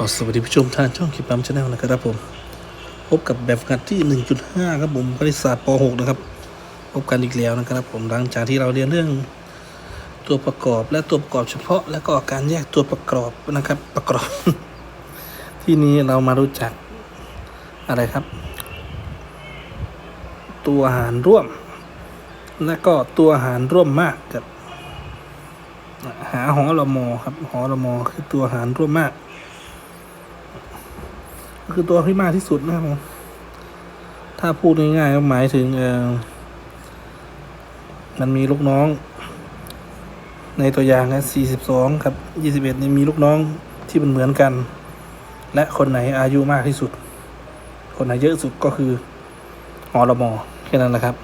ก็สวัสดีผู้ชมทางช่องคลิปปั๊มชาแนลนะครับผม พบกับแบบฝึกหัดที่ 1.5 ครับผมคณิตศาสตร์ป .6 นะครับ พบกันอีกแล้วนะครับผมหลังจากที่เราเรียนเรื่องตัวประกอบและตัวประกอบเฉพาะ และก็การแยกตัวประกอบนะครับประกอบ ที่นี้เรามารู้จักอะไรครับ ตัวหารร่วม และก็ตัวหารร่วมมากกับ หาหอละมอครับหอละมอคือตัวหารร่วมมาก คือตัวที่มากที่สุดนะครับผมถ้าพูดง่ายๆก็หมายถึงเออมันมีลูกน้อง ในตัวอย่างนะ42 กับ 21นี่มีลูกน้องที่มันเหมือนกัน และคนไหนอายุมากที่สุด คนไหนเยอะสุดก็คืออละมอแค่นั้นแหละครับ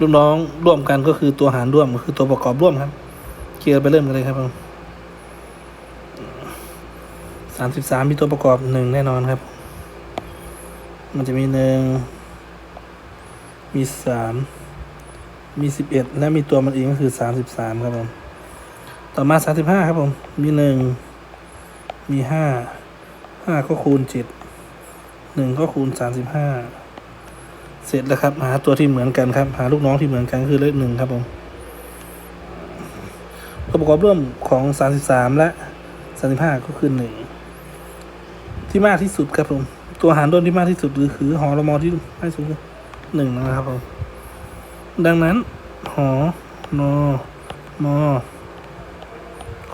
ลูกน้องร่วมกันก็คือตัวหารร่วมคือตัวประกอบร่วมครับ เคลียร์ไปเริ่มกันเลยครับผม สามสิบสามมีตัวประกอบหนึ่งแน่นอนครับ มันจะมีหนึ่งมีสามมีสิบเอ็ดและมีตัวมันเองก็คือสามสิบสามครับผม ต่อมาสามสิบห้าครับผม มีหนึ่งมีห้าห้าก็คูณเจ็ดหนึ่งก็คูณสามสิบห้าเสร็จแล้วครับ หาตัวที่เหมือนกันครับ หาลูกน้องที่เหมือนกันคือเลขหนึ่งครับผมตัวประกอบร่วมของ 33 และ 35 ก็คือ1 ที่มากที่สุดครับผม ตัวหารร่วมที่มากที่สุดคือคือหอรมอที่มากที่สุดหนึ่งนะครับผมดังนั้น หอนอมอ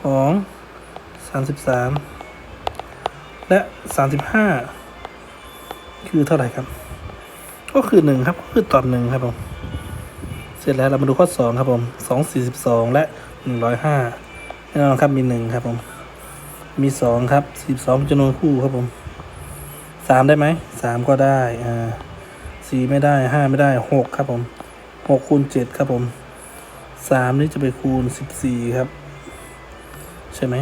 ของ33และ35คือเท่าไหร่ครับ ก็คือ1ครับก็คือตอบ1ครับผมเสร็จแล้วเรามาดูข้อ2ครับผม2 42และ105แน่นอนครับมี1ครับผม มี2ครับ42เป็นจำนวนคู่ครับผม3ได้ไหม3ก็ได้อ่า4ไม่ได้5ไม่ได้6ครับผม6คูณ7ครับผม3นี่จะไปคูณ14ครับ ใช่ไหม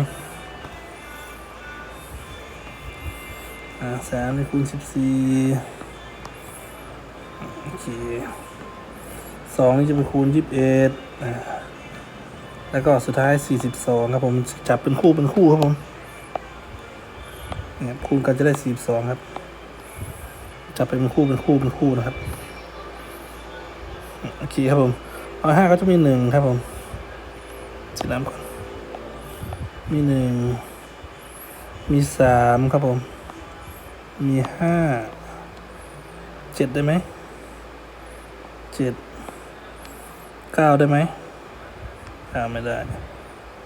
อ่า3นี่คูณ14โอเคสองนี่จะไปคูณยี่สิบเอ็ดแล้วก็สุดท้ายสี่สิบสองครับผมจับเป็นคู่เป็นคู่ครับผม นี่ยคูณกันจะได้สี่สองครับ จับเป็นคู่เป็นคู่เป็นคู่นะครับโอเคครับผมร้อยห้าก็จะมีหนึ่งครับผมสีน้ำก่อนมีหนึ่งมีสามครับผม มีห้าเจ็ดได้ไหมเจ็ดเก้าได้ไหมเก้าไม่ได้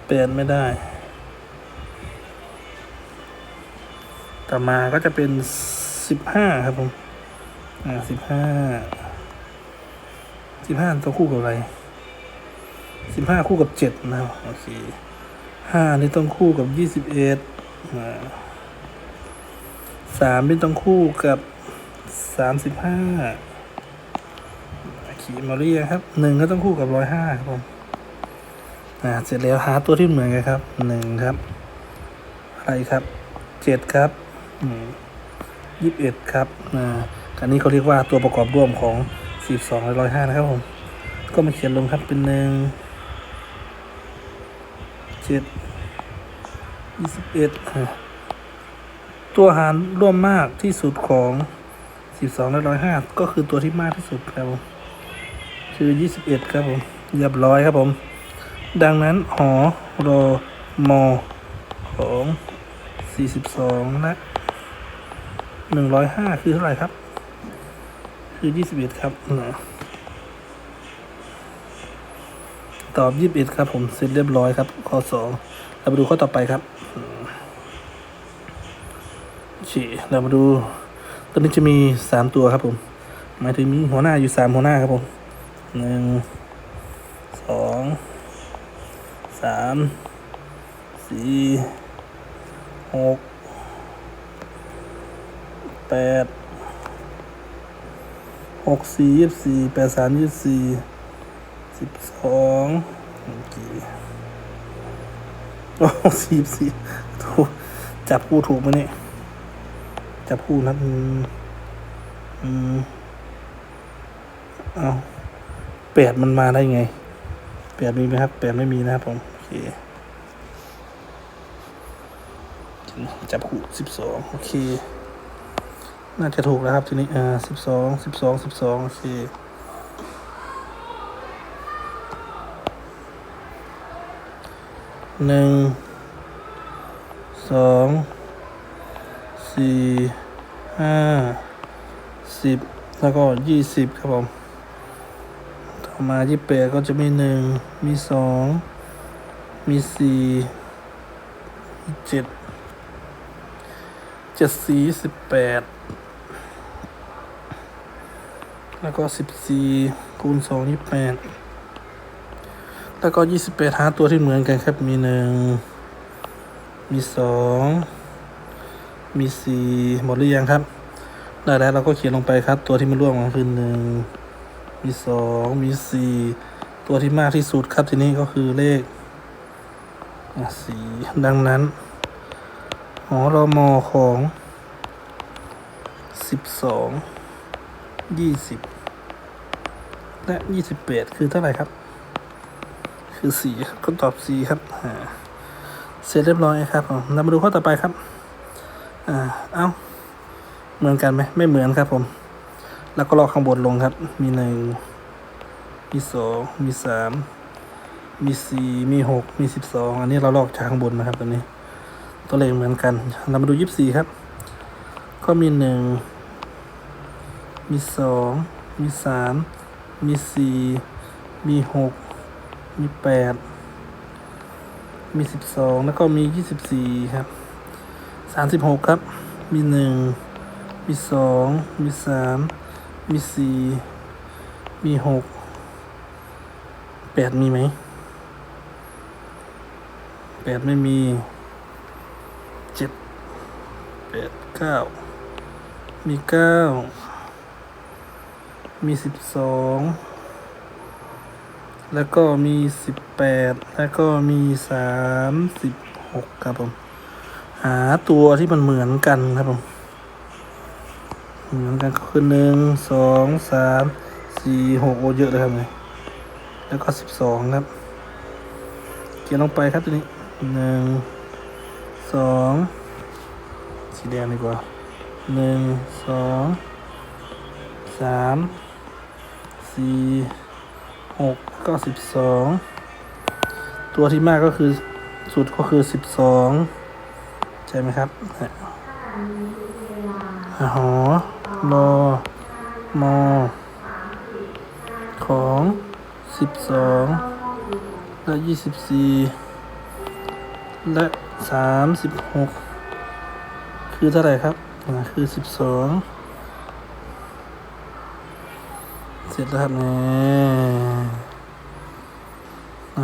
แปดไม่ได้ ต่อมาก็จะเป็นสิบห้าครับผม อ่าสิบห้าสิบห้าตัวคู่กับอะไรสิบห้าคู่กับเจ็ดนะครับโอเคห้านี่ต้องคู่กับยี่สิบเอ็ดสามนี่ต้องคู่กับสามสิบห้าขีดมาเรียครับหนึ่งก็ต้องคู่กับร้อยห้าครับผมอ่าเสร็จแล้วหาตัวที่เหมือนกันครับหนึ่งครับ อะไรครับเจ็ดครับ ยี่สิบเอ็ดครับอ่าอันนี้เขาเรียกว่าตัวประกอบร่วมของสิบสองร้อยห้านะครับผม ก็มาเขียนลงครับเป็นหนึ่งเจ็ดยี่สิบเอ็ดตัวหารร่วมมากที่สุดของสิบสองร้อยห้าก็คือตัวที่มากที่สุดครับผมคือยี่สิบเอ็ดครับผมเรียบร้อยครับผม ดังนั้นหอรอมอของสี่สิบสองและ หนึ่งร้อยห้าคือเท่าไหร่ครับ คือยี่สิบเอ็ดครับตอบยี่สิบเอ็ดครับ ผมเสร็จเรียบร้อยครับข้อสองเรามาดูข้อต่อไปครับโอเคเรามาดูตอนนี้จะมีสามตัวครับผม หมายถึงมีหัวหน้าอยู่สามหัวหน้าครับผมหนึ่งสองสามสี่หก แปดหกสี่ยี่สี่แปดสามยี่สี่สิบสองโอเคโอ้สี่สี่ถูกจับคู่ถูกไหมเนี่ยจับคู่นะอืมอืมเอาแปดมันมาได้ไงแปดมีไหมครับแปดไม่มีนะครับผมโอเคจับคู่สิบสองโอเค น่าจะถูกแล้วครับทีนี้อ่าสิบสองสิบสองสิบสองโอเคหนึ่งสองสี่ห้าสิบแล้วก็ยี่สิบครับผม ต่อมายี่แปดก็จะมีหนึ่งมีสองมีสี่มีเจ็ดเจ็ดสี่สิบแปด แล้วก็สิบสี่คูณสองยี่แปดแล้วก็ยี่สิบแปดหาตัวที่เหมือนกันครับ มีหนึ่ง มีสอง มีสี่หมดหรือยังครับ ได้แล้วเราก็เขียนลงไปครับ ตัวที่มันร่วมกันคือหนึ่ง มีสอง มีสี่ตัวที่มากที่สุดครับทีนี้ก็คือเลขสี่ดังนั้นหอรอมอของสิบสอง ยี่สิบและยี่สิบแปดคือเท่าไหร่ครับ คือสี่ก็ตอบสี่ครับเสร็จเรียบร้อยครับมเรามาดูข้อต่อไปครับอ่าเอ้าเหมือนกันไหมไม่เหมือนครับผม แล้วก็ลอกข้างบนลงครับ มีหนึ่งมีสองมีสามมีสี่มีหกมีสิบสองอันนี้เราลอกจากข้างบนนะครับตัวนี้ ตัวเลขเหมือนกัน เรามาดูยี่สิบสี่ครับ ก็มีหนึ่ง มีสองมีสามมีสี่มีหกมีแปดมีสิบสองแล้วก็มียี่สิบสี่ครับสามสิบหกครับ มีหนึ่งมีสองมีสามมีสี่มีหกแปดมีไหมแปดไม่มีเจ็ดแปดเก้ามีเก้า มีสิบสองแล้วก็มีสิบแปดแล้วก็มีสามสิบหกครับผม หาตัวที่มันเหมือนกันครับผม เหมือนกันก็คือหนึ่งสองสามสี่หกโอเยอะเลยครับเนี่ยแล้วก็สิบสองครับ เขียนลงไปครับตัวนี้หนึ่งสองสีแดงดีกว่าหนึ่งสองสาม สี่หกก็สิบสองตัวที่มากก็คือสุดก็คือสิบสองใช่ไหมครับหอรอมอของสิบสองและยี่สิบสี่และสามสิบหกคือเท่าไหร่ครับ คือสิบสอง เสร็จแล้วครับเนี่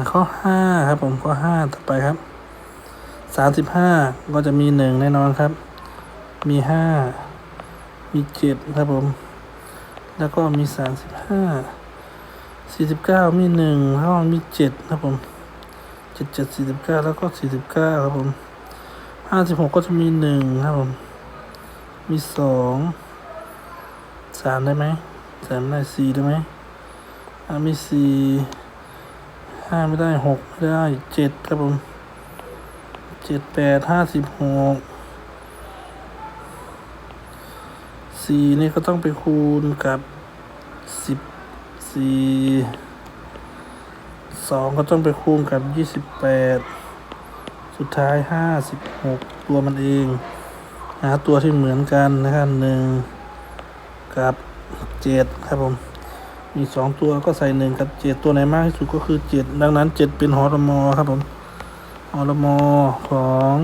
ยข้อห้าครับผมข้อห้าต่อไปครับสามสิบห้าก็จะมีหนึ่งแน่นอนครับ มีห้ามีเจ็ดครับผม แล้วก็มีสามสิบห้าสี่สิบเก้ามีหนึ่งแล้วก็มีเจ็ดครับผมเจ็ดเจ็ดสี่สิบเก้าแล้วก็สี่สิบเก้าครับผมห้าสิบหกก็จะมีหนึ่งครับผม มีสองสามได้ไหม สามได้สี่ได้ไหมอ่ามีสี่ห้าไม่ได้หกไม่ได้เจ็ดครับผมเจ็ดแปดห้าสิบหกสี่นี่ก็ต้องไปคูณกับสิบสี่สองก็ต้องไปคูณกับยี่สิบแปดสุดท้ายห้าสิบหกตัวมันเอง หาตัวที่เหมือนกันนะครับหนึ่งกับ เจ็ดครับผม มีสองตัวก็ใส่หนึ่งกับเจ็ดตัวไหนมากที่สุดก็คือเจ็ดดังนั้นเจ็ดเป็นหอรมอครับผมหอรมอของ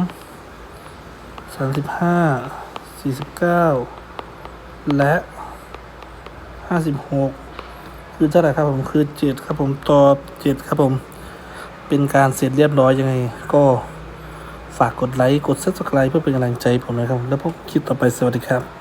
สามสิบห้าสี่สิบเก้าและห้าสิบหกคือเท่าไหร่ครับผมคือเจ็ดครับผมตอบเจ็ดครับผม เป็นการเสร็จเรียบร้อยยังไง ก็ฝากกดไลค์ กด subscribe เพื่อเป็นกำลังใจผมนะครับ แล้วพบคลิปต่อไปสวัสดีครับ